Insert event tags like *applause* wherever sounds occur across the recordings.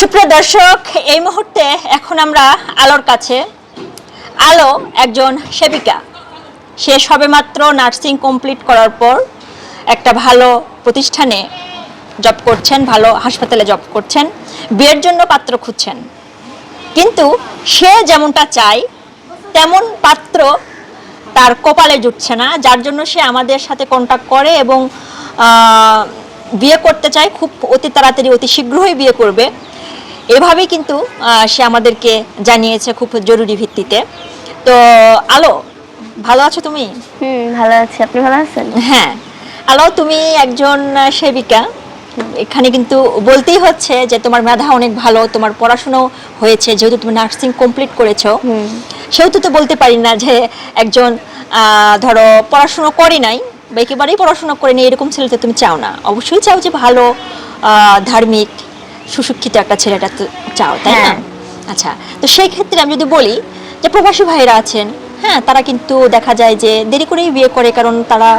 সুপ্রিয় দর্শক, এই মুহূর্তে এখন আমরা আলোর কাছে। আলো একজন সেবিকা। সে সবেমাত্র নার্সিং কমপ্লিট করার পর একটা ভালো প্রতিষ্ঠানে জব করছেন, ভালো হাসপাতালে জব করছেন, বিয়ের জন্য পাত্র খুঁজছেন। কিন্তু সে যেমনটা চায়, তেমন পাত্র তার কপালে জুটছে না, যার জন্য সে আমাদের সাথে কন্ট্যাক্ট করে এবং বিয়ে করতে চায় খুব অতি তাড়াতাড়ি অতি শীঘ্রই বিয়ে করবে। এভাবেই কিন্তু সে আমাদেরকে জানিয়েছে খুব জরুরি ভিত্তিতে। তো আলো ভালো আছো তুমি? হুম ভালো আছি। আপনি ভালো আছেন? হ্যাঁ। আলো তুমি একজন সেবিকা। এখানে কিন্তু বলতেই হচ্ছে যে তোমার মেধা অনেক ভালো তোমার পড়াশুনো হয়েছে যেহেতু তুমি নার্সিং কমপ্লিট করেছ। সেহেতু তো বলতে পারি না যে একজন ধরো পড়াশুনো করে নাই বা একেবারেই পড়াশোনা করে নিয়ে এরকম ছেলে তো তুমি চাও না। অবশ্যই চাও যে ভালো ধার্মিক সুশিক্ষিত একটা ছেলেটা তো চাও তাই না? হ্যাঁ। আচ্ছা তো সেই ক্ষেত্রে আমি যদি বলি যে প্রবাসী ভাইরা আছেন হ্যাঁ তারা কিন্তু দেখা যায় যে দেরি করেই বিয়ে করে কারণ তারা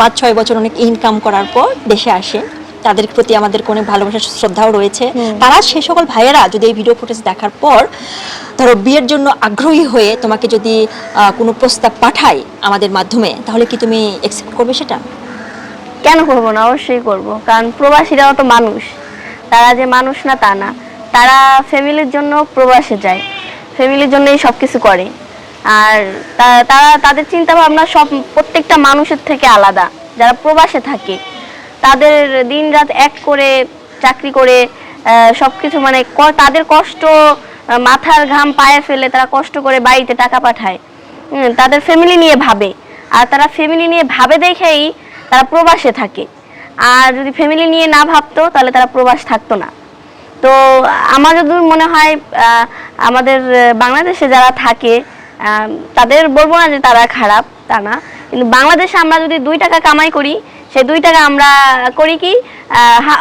পাঁচ ছয় বছর অনেক ইনকাম করার পর দেশে আসে। তাদের প্রতি আমাদের কোনো ভালোবাসা শ্রদ্ধাও রয়েছে। তারা সে সকল ভাইয়েরা যদি এই ভিডিও ফুটেজ দেখার পর ধরো বিয়ের জন্য আগ্রহী হয়ে তোমাকে যদি কোনো প্রস্তাব পাঠায় আমাদের মাধ্যমে তাহলে কি তুমি অ্যাকসেপ্ট করবে সেটা? কেন করব না? অবশ্যই করব। কারণ প্রবাসীরাও তো মানুষ। তারা যে মানুষ না তা না। তারা ফ্যামিলির জন্য প্রবাসে যায়। ফ্যামিলির জন্যই সব কিছু করে। আর তারা তাদের চিন্তা ভাবনা সব প্রত্যেকটা মানুষের থেকে আলাদা। যারা প্রবাসে থাকে। তাদের দিন রাত এক করে চাকরি করে সব কিছু মানে তাদের কষ্ট মাথার ঘাম পায়ে ফেলে তারা কষ্ট করে বাড়িতে টাকা পাঠায়। তাদের ফ্যামিলি নিয়ে ভাবে। আর তারা ফ্যামিলি নিয়ে ভাবে দেখেই তারা প্রবাসে থাকে। আর যদি ফ্যামিলি নিয়ে না ভাবতো, তাহলে তারা প্রবাস থাকতো না। তো আমার যতদূর মনে হয় আমাদের বাংলাদেশে যারা থাকে তাদের বলব না যে তারা খারাপ, তা না। কিন্তু বাংলাদেশে আমরা যদি দুই টাকা কামাই করি সেই দুই টাকা আমরা করি কি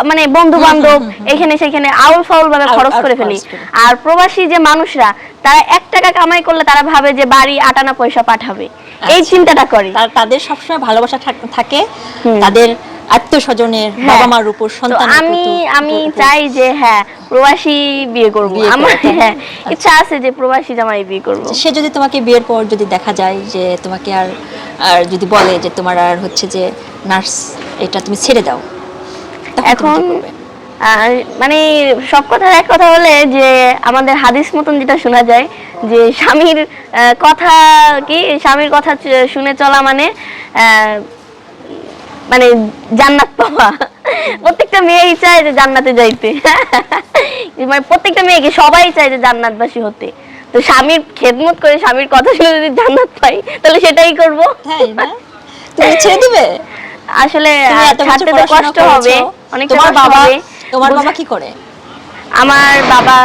মানে বন্ধু বান্ধব এখানে সেখানে আউল ফাউল ভাবে খরচ করে ফেলি। আর প্রবাসী যে মানুষরা তারা এক টাকা কামাই করলে তারা ভাবে যে বাড়ি আটানা পয়সা পাঠাবে। এই আচ্ছা। চিন্তাটা করে। তাদের সবসময় ভালোবাসা থাকে তাদের আত্মস্বজনের হ্যাঁ। বাবা মার উপর সন্তান আমি আমি চাই যে হ্যাঁ প্রবাসী বিয়ে করব। আমার হ্যাঁ ইচ্ছা আছে যে প্রবাসী জামাই বিয়ে করব। সে যদি তোমাকে বিয়ের পর যদি দেখা যায় যে তোমাকে আর আর যদি বলে যে তোমার আর হচ্ছে যে নার্স এটা তুমি ছেড়ে দাও এখন আর মানে সব কথার এক কথা হলে যে আমাদের হাদিস মতন যেটা শোনা যায় যে স্বামীর কথা কি স্বামীর কথা শুনে চলা মানে মানে জান্নাত পাওয়া। প্রত্যেকটা মেয়েই চায় যে জান্নাতে যাইতে। *laughs* মানে প্রত্যেকটা মেয়েকে সবাই চায় যে জান্নাতবাসী হতে। তো স্বামীর খেদমত করে স্বামীর কথা শুনে যদি জান্নাত পাই তাহলে সেটাই করব। তাই না তুমি ছেড়ে দিবে? আসলে ছাড়তে তো কষ্ট হবে। অনেক তোমার বাবা তোমার বাবা কি করে? আমার বাবা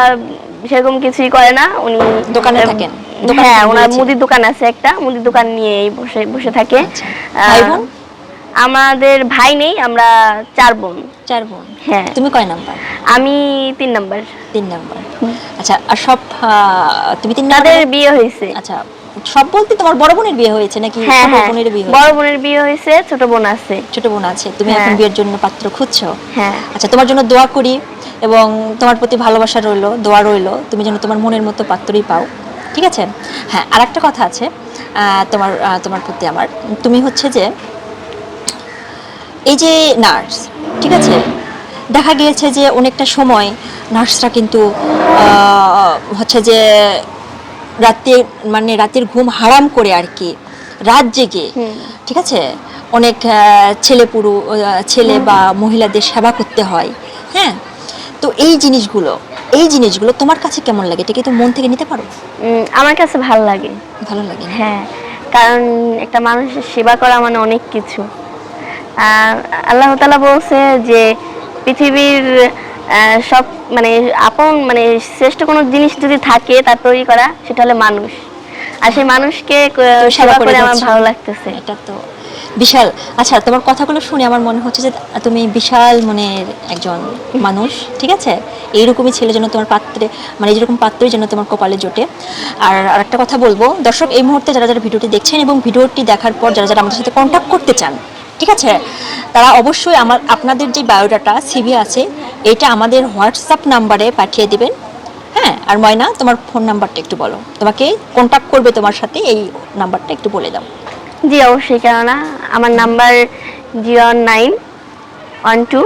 সেরকম কিছুই করে না। উনি দোকানে থাকেন? হ্যাঁ ওনার। মুদির দোকান আছে একটা। মুদির দোকান নিয়েই বসে বসে থাকে। আচ্ছা। আমাদের ভাই নেই আমরা চার বোন। চার বোন। হ্যাঁ। তুমি কয় নাম্বার? আমি তিন নাম্বার। তিন নাম্বার। আচ্ছা আর সব তুমি তিন তাদের বিয়ে হয়েছে। আচ্ছা সব বলতে তোমার বড় বোনের বিয়ে হয়েছে নাকি হ্যাঁ ছোট হ্যাঁ। বোনের বিয়ে বড় বোনের বিয়ে হয়েছে ছোট বোন আছে। ছোট বোন আছে তুমি হ্যাঁ। এখন বিয়ের জন্য পাত্র খুঁজছো? হ্যাঁ। আচ্ছা তোমার জন্য দোয়া করি এবং তোমার প্রতি ভালোবাসা রইল দোয়া রইল তুমি যেন তোমার মনের মতো পাত্রই পাও। ঠিক আছে? হ্যাঁ আর একটা কথা আছে তোমার তোমার প্রতি আমার। তুমি হচ্ছে যে এই যে নার্স ঠিক আছে? দেখা গিয়েছে যে অনেকটা সময় নার্সরা কিন্তু হচ্ছে যে রাতে মানে রাতের ঘুম হারাম করে আর কি রাত জেগে ঠিক আছে? অনেক ছেলে পুরু ছেলে বা মহিলাদের সেবা করতে হয় হ্যাঁ? তো এই জিনিসগুলো এই জিনিসগুলো তোমার কাছে কেমন লাগে? এটা কি তুমি মন থেকে নিতে পারো? আমার কাছে ভালো লাগে। ভালো লাগে হ্যাঁ কারণ একটা মানুষের সেবা করা মানে অনেক কিছু। আর আল্লাহ তালা বলছে যে পৃথিবীর সব মানে আপন মানে শ্রেষ্ঠ কোনো জিনিস যদি থাকে তার তৈরি করা সেটা হলে মানুষ। আর সেই মানুষকে সেবা করে আমার ভালো লাগতেছে। এটা তো বিশাল। আচ্ছা তোমার কথাগুলো শুনে আমার মনে হচ্ছে যে তুমি বিশাল মনের একজন মানুষ ঠিক আছে? এইরকমই ছেলে যেন তোমার পাত্রে মানে যেরকম পাত্রই যেন তোমার কপালে জোটে। আর আরেকটা কথা বলব দর্শক এই মুহূর্তে যারা যারা ভিডিওটি দেখছেন এবং ভিডিওটি দেখার পর যারা যারা আমাদের সাথে কন্ট্যাক্ট করতে চান ঠিক আছে? তারা অবশ্যই আমার আপনাদের যে বায়োডাটা সিভি আছে এটা আমাদের হোয়াটসঅ্যাপ নাম্বারে পাঠিয়ে দিবেন। হ্যাঁ আর ময়না, তোমার ফোন নাম্বারটা একটু বলো। তোমাকে কন্ট্যাক্ট করবে তোমার সাথে, এই নাম্বারটা একটু বলে দাও। জি, অবশ্যই। কেননা আমার number zero nine one two